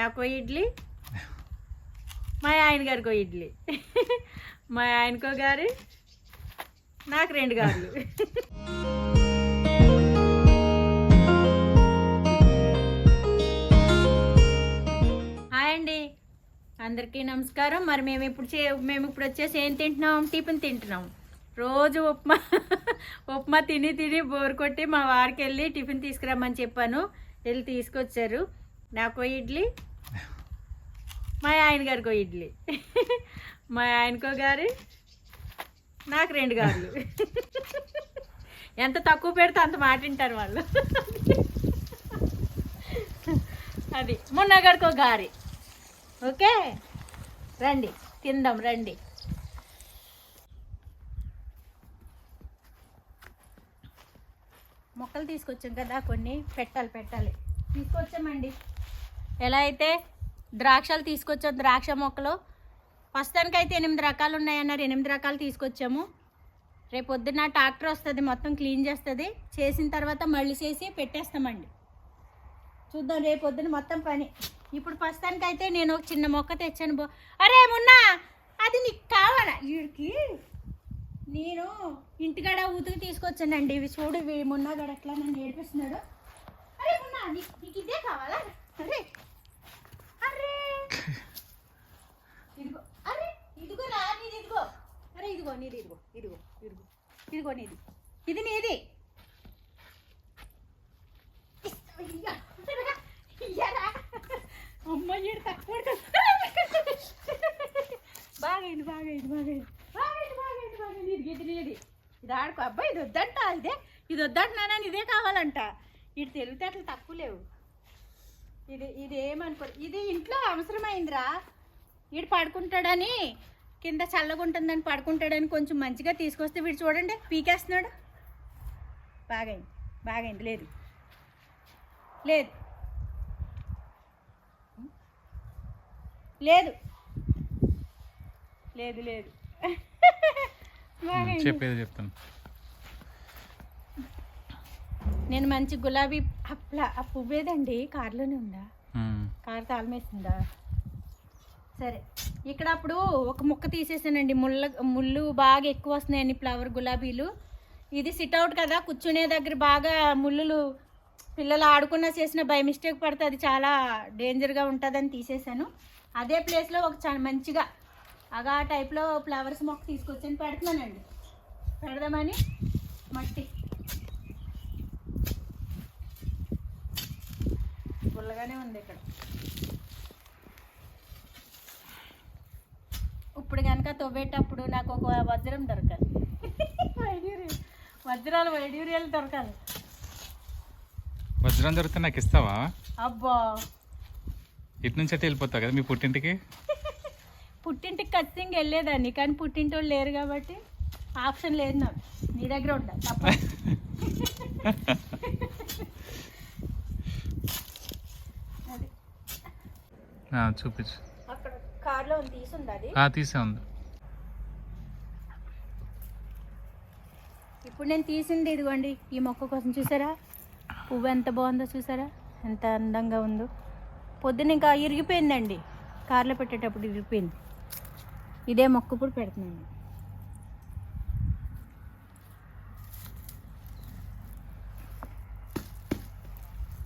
నాకు ఇడ్లీ మా ఆయన గారికో ఇడ్లీ. మా ఆయనకో గారి నాకు రెండు గారులు. హాయ్ అండి. అందరికీ నమస్కారం. మరి మేము ఇప్పుడు చే మేము ఇప్పుడు వచ్చేసి ఏం తింటున్నాం? టిఫిన్ తింటున్నాం. రోజు ఉప్మా ఉప్మా తిని తిని బోర్ కొట్టి మా వారికి వెళ్ళి టిఫిన్ తీసుకురమ్మని చెప్పాను. వెళ్ళి తీసుకొచ్చారు. నాకు ఇడ్లీ మా ఆయన గారికో ఇడ్లీ. మా ఆయనకో గారి నాకు రెండు గారులు. ఎంత తక్కువ పెడితే అంత మాట వింటారు వాళ్ళు. అది. మొన్నగడికో గారి. ఓకే? రండి తిందాం రండి. మొక్కలు తీసుకొచ్చాం కదా కొన్ని పెట్టాలి పెట్టాలి. తీసుకొచ్చామండి. ఎలా అయితే? ద్రాక్షలు తీసుకొచ్చాం ద్రాక్ష మొక్కలు. ప్రస్తుతానికి అయితే ఎనిమిది రకాలు ఉన్నాయన్నారు. ఎనిమిది రకాలు తీసుకొచ్చాము. రేపు పొద్దున్న ట్రాక్టర్ వస్తుంది మొత్తం క్లీన్ చేస్తుంది. చేసిన తర్వాత మళ్ళీ చేసి పెట్టేస్తామండి. చూద్దాం రేపు పొద్దున మొత్తం పని. ఇప్పుడు ప్రస్తుతానికి అయితే నేను ఒక చిన్న మొక్క తెచ్చాను బో. అరే మొన్న అది నీకు కావాలా? వీడికి నేను ఇంటికాడ ఉతికి తీసుకొచ్చానండి. ఇవి చూడు ఇవి గడ ఎట్లా నన్ను ఏడిపిస్తున్నాడు. అరే మున్నా నీకు ఇదే కావాలా? అరే ఇదిగో. అరే ఇదిగో రా నీది ఇదిగో. అరే ఇదిగో ఇదిగో ఇదిగో ఇదిగో ఇదిగో నీది. ఇది నీది. ఇయ్య. అమ్మ ఈడు తక్కువ బాగైంది బాగైంది బాగైంది. బాగైంది బాగైంది బాగైంది. ఇది ఇది ఇది ఇది ఆడుకో. అబ్బాయి ఇది వద్దంట ఇదే. ఇది వద్దంటున్నానా? ఇదే కావాలంట. ఇటు తెలివితేటలు తక్కువ లేవు. ఇది ఇది ఏమనుకో ఇది ఇంట్లో అవసరమైందిరా. వీడు పడుకుంటాడని కింద చల్లగా ఉంటుందని పడుకుంటాడని కొంచెం మంచిగా తీసుకొస్తే వీడు చూడండి పీకేస్తున్నాడు. బాగైంది. బాగైంది. లేదు. లేదు. లేదు. లేదు లేదు. బాగైంది. చెప్పేది చెప్తాను. నేను మంచి గులాబీ అప్లా ఆ పువ్వేదండి కార్లోనే ఉందా. కారు తాళమేసిందా సరే. ఇక్కడ అప్పుడు ఒక ముక్క తీసేసానండి. ముళ్ళ ముళ్ళు బాగా ఎక్కువ వస్తున్నాయండి ఫ్లవర్ గులాబీలు. ఇది సిట్ అవుట్ కదా కూర్చునే దగ్గర బాగా ముళ్ళులు పిల్లలు ఆడుకున్నా చేసిన బై మిస్టేక్ పడితే అది చాలా డేంజర్గా ఉంటుందని తీసేసాను. అదే ప్లేస్లో ఒక చా- మంచిగా అగా టైప్లో ఫ్లవర్స్ మొక్క తీసుకొచ్చాను పెడుతున్నానండి. పెడదామని మట్టి. పుల్లగానే ఉంది ఇక్కడ. ఇప్పుడు కనుక తవ్వేటప్పుడు నాకు ఒక వజ్రం దొరకాలి. వైడ్యూరియల్ వజ్రాలు వైడ్యూరియాలు దొరకాలి. వజ్రం దొరికితే నాకు ఇస్తావా? అబ్బా. ఇటు నుంచి అయితే వెళ్ళిపోతావు కదా మీ పుట్టింటికి? పుట్టింటికి ఖచ్చితంగా వెళ్ళేదాన్ని కానీ పుట్టింటి వాళ్ళు లేరు కాబట్టి ఆప్షన్ లేదు నాకు. నీ దగ్గర ఉండాలి తప్ప అది ఆ, చూపించు. అక్కడ కార్లో తీసుంది అది? ఆ, తీసే ఉంది. ఇప్పుడు నేను తీసింది ఇదిగోండి ఈ మొక్క కోసం చూసారా? పువ్వు ఎంత బాగుందో చూసారా? ఎంత అందంగా ఉందో. పొద్దున ఇంకా ఇరిగిపోయిందండి. కార్లో పెట్టేటప్పుడు ఇరిగిపోయింది. ఇదే మొక్క ఇప్పుడు పెడుతున్నాను.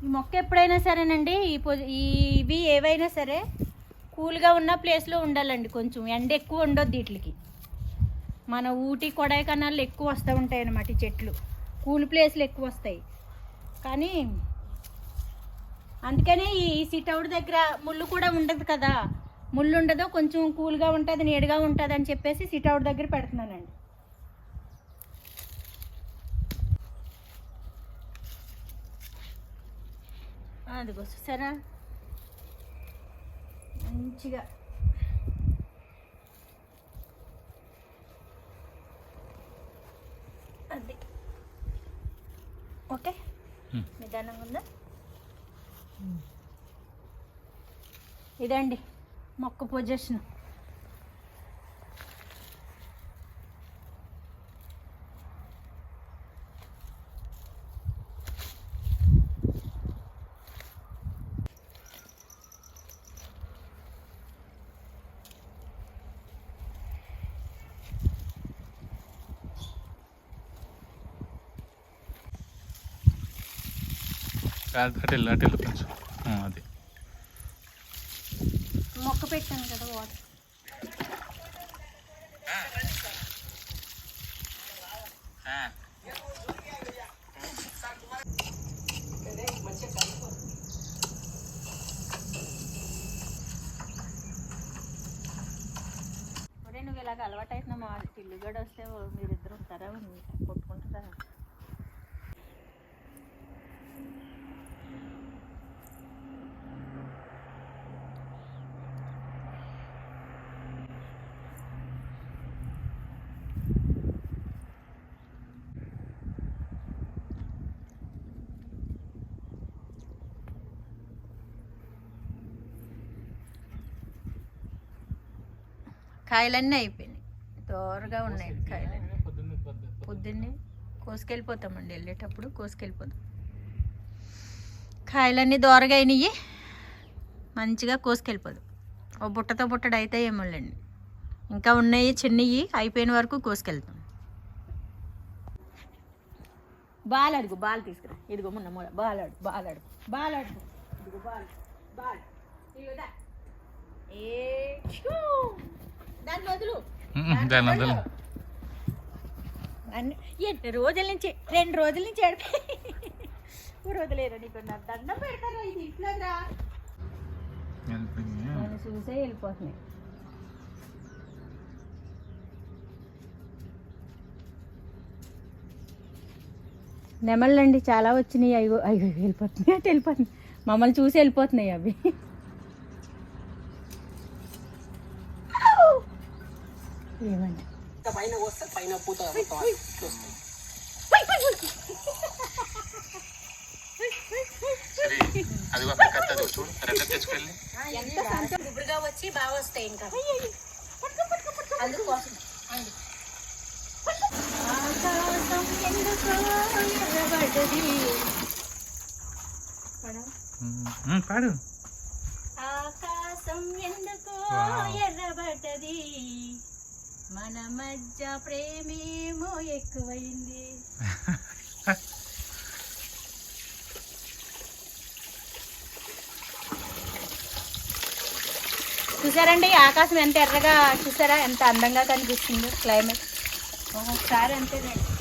ఈ మొక్క ఎప్పుడైనా సరేనండి ఈ ఇవి ఏవైనా సరే కూల్గా ఉన్న ప్లేస్లో ఉండాలండి కొంచెం. ఎండ ఎక్కువ ఉండొద్దు వీటికి. మన ఊటీ కొడైకనాలు ఎక్కువ వస్తూ ఉంటాయి అన్నమాట ఈ చెట్లు. కూల్ ప్లేస్లు ఎక్కువ వస్తాయి. కానీ అందుకనే ఈ సిట్ అవుట్ దగ్గర ముళ్ళు కూడా ఉండదు కదా. ముళ్ళు ఉండదు కొంచెం కూల్గా ఉంటుంది నీడగా ఉంటుంది అని చెప్పేసి సిట్ అవుట్ దగ్గర పెడుతున్నానండి. అదిగో సరే మంచిగా. అది. ఓకే. నిదానంగా ఉందా? ఇదండి మొక్క పొజిషన్. అటు అటు వెళ్ళు అటు వెళ్ళు కొంచెం. ఆ, అది. మొక్క పెట్టాను కదా వాటర్. ఒరే నువ్వు ఇలాగ అలవాటు అవుతున్నా మా ఇల్లు కూడా వస్తే మీరిద్దరు ఉంటారా? కొట్టుకుంటారా? కాయలన్నీ అయిపోయినాయి. దోరగా ఉన్నాయి కాయలన్నీ పొద్దున్నే కోసుకెళ్ళిపోతామండి వెళ్ళేటప్పుడు కోసుకెళ్ళిపోతాం కాయలన్నీ దోరగా అయినాయి మంచిగా కోసుకెళ్ళిపోదాం. ఓ బుట్టతో బుట్టడు అయితే ఏమోలేండి. ఇంకా ఉన్నాయి చిన్నవి అయిపోయిన వరకు కోసుకెళ్తాం. బాల్ అడుగు బాల్ తీసుకురా. ఇదిగో మొన్న మూల బాల్ అడుగు బాల్ అడుగు బాల్ అడుగు. ఇదిగో బాల్ బాల్ ఏ. దాన్ని వదులు. దాన్ని ఎన్ని రోజుల నుంచి రెండు రోజుల నుంచి ఊరు వదిలేరు నీకు దండం పెడతారా ఇది ఇంట్లో రా చూసే వెళ్ళిపోతున్నాయి. నెమళ్ళండి చాలా వచ్చినాయి. అయ్యో అయ్యో వెళ్ళిపోతున్నాయి. అటు వెళ్ళిపోతున్నాయి. మమ్మల్ని చూసి వెళ్ళిపోతున్నాయి అవి. ఏమండి పైన వస్తే పైన పూత మొత్తం వస్తుంది సరే అది అక్కడ కట్టదు చూడు రెండు తెచ్చుకెళ్ళి. ఎంత సంతో గుబురుగా వచ్చి బాగా వస్తాయి ఇంకా. అందుకోసం. ఆకాశం ఎందుకో ఎర్రబడ్డది. పాడు. ఆకాశం ఎందుకో. ఎర్రబడ్డది. మన మధ్య ప్రేమేమో ఎక్కువైంది. చూసారండి ఆకాశం ఎంత ఎర్రగా చూసారా? ఎంత అందంగా కనిపిస్తుంది క్లైమేట్. ఒకసారి అంతేనండి.